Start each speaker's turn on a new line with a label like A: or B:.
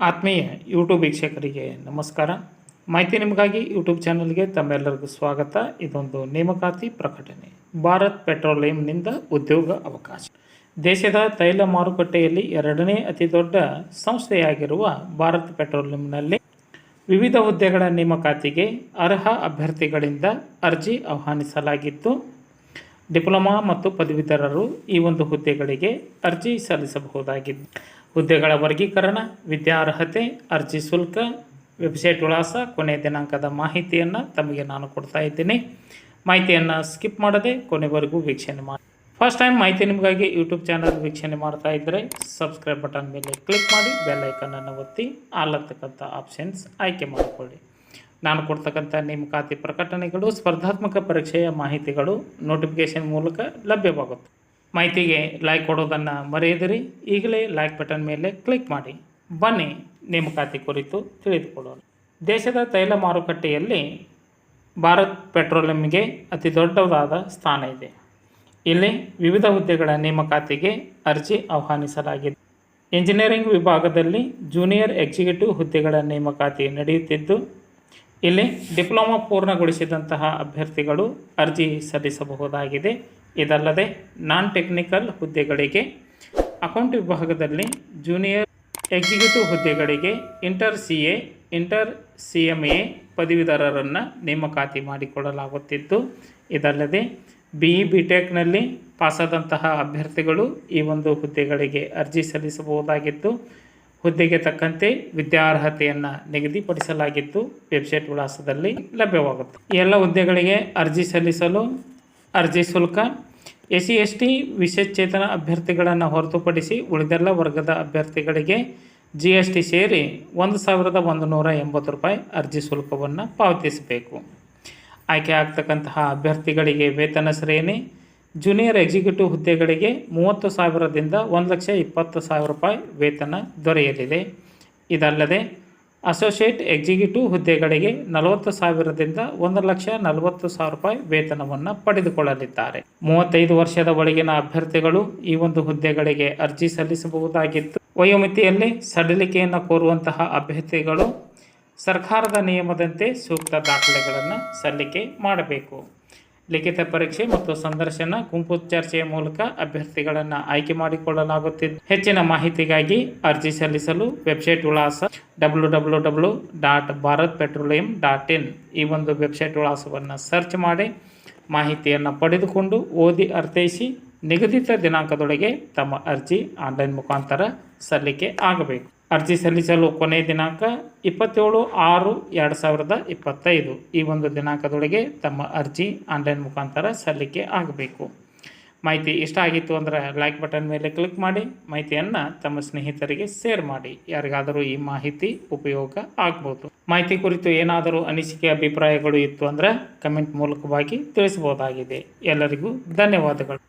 A: ಆತ್ಮೀಯ ಯೂಟ್ಯೂಬ್ ವೀಕ್ಷಕರಿಗೆ ನಮಸ್ಕಾರ. ಮಾಹಿತಿ ನಿಮಗಾಗಿ ಯೂಟ್ಯೂಬ್ ಚಾನಲ್ಗೆ ತಮ್ಮೆಲ್ಲರಿಗೂ ಸ್ವಾಗತ. ಇದೊಂದು ನೇಮಕಾತಿ ಪ್ರಕಟಣೆ. ಭಾರತ್ ಪೆಟ್ರೋಲಿಯಂನಿಂದ ಉದ್ಯೋಗ ಅವಕಾಶ. ದೇಶದ ತೈಲ ಮಾರುಕಟ್ಟೆಯಲ್ಲಿ ಎರಡನೇ ಅತಿ ದೊಡ್ಡ ಸಂಸ್ಥೆಯಾಗಿರುವ ಭಾರತ್ ಪೆಟ್ರೋಲಿಯಂನಲ್ಲಿ ವಿವಿಧ ಹುದ್ದೆಗಳ ನೇಮಕಾತಿಗೆ ಅರ್ಹ ಅಭ್ಯರ್ಥಿಗಳಿಂದ ಅರ್ಜಿ ಆಹ್ವಾನಿಸಲಾಗಿದ್ದು ಡಿಪ್ಲೊಮಾ ಮತ್ತು ಪದವೀಧರರು ಈ ಒಂದು ಹುದ್ದೆಗಳಿಗೆ ಅರ್ಜಿ ಸಲ್ಲಿಸಬಹುದಾಗಿದೆ ಹುದ್ದೆಗಳ ವರ್ಗೀಕರಣ ವಿದ್ಯಾರ್ಹತೆ ಅರ್ಜಿ ಶುಲ್ಕ, ವೆಬ್ಸೈಟ್ ವಿಳಾಸ, ಕೊನೆ ದಿನಾಂಕದ ಮಾಹಿತಿಯನ್ನು ತಮಗೆ ನಾನು ಕೊಡ್ತಾ ಇದ್ದೀನಿ. ಮಾಹಿತಿಯನ್ನು ಸ್ಕಿಪ್ ಮಾಡದೆ ಕೊನೆವರೆಗೂ ವೀಕ್ಷಣೆ ಮಾಡಿ. ಫಸ್ಟ್ ಟೈಮ್ ಮಾಹಿತಿ ನಿಮಗಾಗಿ ಯೂಟ್ಯೂಬ್ ಚಾನಲ್ ವೀಕ್ಷಣೆ ಮಾಡ್ತಾ ಇದ್ದರೆ ಸಬ್ಸ್ಕ್ರೈಬ್ ಬಟನ್ ಮೇಲೆ ಕ್ಲಿಕ್ ಮಾಡಿ ಬೆಲ್ಲೈಕನನ್ನು ಒತ್ತಿ ಆಲ್ ಅಂತಕ್ಕಂಥ ಆಪ್ಷನ್ಸ್ ಆಯ್ಕೆ ಮಾಡಿಕೊಳ್ಳಿ. ನಾನು ಕೊಡ್ತಕ್ಕಂಥ ನೇಮಕಾತಿ ಪ್ರಕಟಣೆಗಳು, ಸ್ಪರ್ಧಾತ್ಮಕ ಪರೀಕ್ಷೆಯ ಮಾಹಿತಿಗಳು, ನೋಟಿಫಿಕೇಷನ್ ಮೂಲಕ ಲಭ್ಯವಾಗುತ್ತೆ ಮಾಹಿತಿಗೆ ಲೈಕ್ ಕೊಡೋದನ್ನು ಮರೆಯದಿರಿ. ಈಗಲೇ ಲೈಕ್ ಬಟನ್ ಮೇಲೆ ಕ್ಲಿಕ್ ಮಾಡಿ. ಬನ್ನಿ ನೇಮಕಾತಿ ಕುರಿತು ತಿಳಿದುಕೊಳ್ಳೋಣ. ದೇಶದ ತೈಲ ಮಾರುಕಟ್ಟೆಯಲ್ಲಿ ಭಾರತ್ ಪೆಟ್ರೋಲಿಯಂಗೆ ಅತಿ ದೊಡ್ಡದಾದ ಸ್ಥಾನ ಇದೆ. ಇಲ್ಲಿ ವಿವಿಧ ಹುದ್ದೆಗಳ ನೇಮಕಾತಿಗೆ ಅರ್ಜಿ ಆಹ್ವಾನಿಸಲಾಗಿದೆ. ಇಂಜಿನಿಯರಿಂಗ್ ವಿಭಾಗದಲ್ಲಿ ಜೂನಿಯರ್ ಎಕ್ಸಿಕ್ಯೂಟಿವ್ ಹುದ್ದೆಗಳ ನೇಮಕಾತಿ ನಡೆಯುತ್ತಿದ್ದು, ಇಲ್ಲಿ ಡಿಪ್ಲೊಮಾ ಪೂರ್ಣಗೊಳಿಸಿದಂತಹ ಅಭ್ಯರ್ಥಿಗಳು ಅರ್ಜಿ ಸಲ್ಲಿಸಬಹುದಾಗಿದೆ. ಇದಲ್ಲದೆ ನಾನ್ ಟೆಕ್ನಿಕಲ್ ಹುದ್ದೆಗಳಿಗೆ, ಅಕೌಂಟ್ ವಿಭಾಗದಲ್ಲಿ ಜೂನಿಯರ್ ಎಕ್ಸಿಕ್ಯೂಟಿವ್ ಹುದ್ದೆಗಳಿಗೆ inter C A inter C M A ಪದವೀಧರರನ್ನು ನೇಮಕಾತಿ ಮಾಡಿಕೊಳ್ಳಲಾಗುತ್ತಿದ್ದು, ಇದಲ್ಲದೆ ಬಿ ಇ ಬಿ ಟೆಕ್ನಲ್ಲಿ ಪಾಸಾದಂತಹ ಅಭ್ಯರ್ಥಿಗಳು ಈ ಒಂದು ಹುದ್ದೆಗಳಿಗೆ ಅರ್ಜಿ ಸಲ್ಲಿಸಬಹುದಾಗಿತ್ತು. ಹುದ್ದೆಗೆ ತಕ್ಕಂತೆ ವಿದ್ಯಾರ್ಹತೆಯನ್ನು ನಿಗದಿಪಡಿಸಲಾಗಿದ್ದು ವೆಬ್ಸೈಟ್ ವಿಳಾಸದಲ್ಲಿ ಲಭ್ಯವಾಗುತ್ತೆ ಎಲ್ಲ ಹುದ್ದೆಗಳಿಗೆ ಅರ್ಜಿ ಸಲ್ಲಿಸಲು ಅರ್ಜಿ ಶುಲ್ಕ ಎಸ್ ಸಿ ಎಸ್ ಟಿ ವಿಶೇಷಚೇತನ ಅಭ್ಯರ್ಥಿಗಳನ್ನು ಹೊರತುಪಡಿಸಿ ಉಳಿದೆಲ್ಲ ವರ್ಗದ ಅಭ್ಯರ್ಥಿಗಳಿಗೆ ಜಿ ಎಸ್ ಟಿ ಸೇರಿ ಒಂದು ಸಾವಿರದ ಒಂದು ನೂರ ಎಂಬತ್ತು ರೂಪಾಯಿ ಅರ್ಜಿ ಶುಲ್ಕವನ್ನು ಪಾವತಿಸಬೇಕು. ಆಯ್ಕೆ ಆಗ್ತಕ್ಕಂತಹ ಅಭ್ಯರ್ಥಿಗಳಿಗೆ ವೇತನ ಶ್ರೇಣಿ, ಜೂನಿಯರ್ ಎಕ್ಸಿಕ್ಯೂಟಿವ್ ಹುದ್ದೆಗಳಿಗೆ ಮೂವತ್ತು ಸಾವಿರದಿಂದ ಒಂದು ಲಕ್ಷ ಇಪ್ಪತ್ತು ಸಾವಿರ ರೂಪಾಯಿ ವೇತನ ದೊರೆಯಲಿದೆ. ಇದಲ್ಲದೆ ಅಸೋಸಿಯೇಟ್ ಎಕ್ಸಿಕ್ಯೂಟಿವ್ ಹುದ್ದೆಗಳಿಗೆ ನಲವತ್ತು ಸಾವಿರದಿಂದ ಒಂದು ಲಕ್ಷ ನಲವತ್ತು ಸಾವಿರ ರೂಪಾಯಿ ವೇತನವನ್ನು ಪಡೆದುಕೊಳ್ಳಲಿದ್ದಾರೆ. ಮೂವತ್ತೈದು ವರ್ಷದ ಒಳಗಿನ ಅಭ್ಯರ್ಥಿಗಳು ಈ ಒಂದು ಹುದ್ದೆಗಳಿಗೆ ಅರ್ಜಿ ಸಲ್ಲಿಸಬಹುದಾಗಿತ್ತು. ವಯೋಮಿತಿಯಲ್ಲಿ ಸಡಿಲಿಕೆಯನ್ನು ಕೋರುವಂತಹ ಅಭ್ಯರ್ಥಿಗಳು ಸರ್ಕಾರದ ನಿಯಮದಂತೆ ಸೂಕ್ತ ದಾಖಲೆಗಳನ್ನು ಸಲ್ಲಿಕೆ ಮಾಡಬೇಕು. ಲಿಖಿತ ಪರೀಕ್ಷೆ ಮತ್ತು ಸಂದರ್ಶನ, ಗುಂಪು ಚರ್ಚೆಯ ಮೂಲಕ ಅಭ್ಯರ್ಥಿಗಳನ್ನು ಆಯ್ಕೆ ಮಾಡಿಕೊಳ್ಳಲಾಗುತ್ತಿದ್ದು ಹೆಚ್ಚಿನ ಮಾಹಿತಿಗಾಗಿ ಅರ್ಜಿ ಸಲ್ಲಿಸಲು ವೆಬ್ಸೈಟ್ ವಿಳಾಸ ಡಬ್ಲ್ಯೂ ಡಬ್ಲ್ಯೂ ಈ ಒಂದು ವೆಬ್ಸೈಟ್ ವಿಳಾಸವನ್ನು ಸರ್ಚ್ ಮಾಡಿ ಮಾಹಿತಿಯನ್ನು ಪಡೆದುಕೊಂಡು ಓದಿ ಅರ್ಥೈಸಿ ನಿಗದಿತ ದಿನಾಂಕದೊಳಗೆ ತಮ್ಮ ಅರ್ಜಿ ಆನ್ಲೈನ್ ಮುಖಾಂತರ ಸಲ್ಲಿಕೆ ಆಗಬೇಕು. ಅರ್ಜಿ ಸಲ್ಲಿಸಲು ಕೊನೆಯ ದಿನಾಂಕ ಇಪ್ಪತ್ತೇಳು ಆರು ಎರಡು ಸಾವಿರದ ಇಪ್ಪತ್ತೈದು. ಈ ಒಂದು ದಿನಾಂಕದೊಳಗೆ ತಮ್ಮ ಅರ್ಜಿ ಆನ್ಲೈನ್ ಮುಖಾಂತರ ಸಲ್ಲಿಕೆ ಆಗಬೇಕು. ಮಾಹಿತಿ ಇಷ್ಟ ಆಗಿತ್ತು ಅಂದರೆ ಲೈಕ್ ಬಟನ್ ಮೇಲೆ ಕ್ಲಿಕ್ ಮಾಡಿ, ಮಾಹಿತಿಯನ್ನು ತಮ್ಮ ಸ್ನೇಹಿತರಿಗೆ ಶೇರ್ ಮಾಡಿ. ಯಾರಿಗಾದರೂ ಈ ಮಾಹಿತಿ ಉಪಯೋಗ ಆಗ್ಬೋದು. ಮಾಹಿತಿ ಕುರಿತು ಏನಾದರೂ ಅನಿಸಿಕೆ, ಅಭಿಪ್ರಾಯಗಳು ಇತ್ತು ಅಂದರೆ ಕಮೆಂಟ್ ಮೂಲಕವಾಗಿ ತಿಳಿಸಬಹುದಾಗಿದೆ. ಎಲ್ಲರಿಗೂ ಧನ್ಯವಾದಗಳು.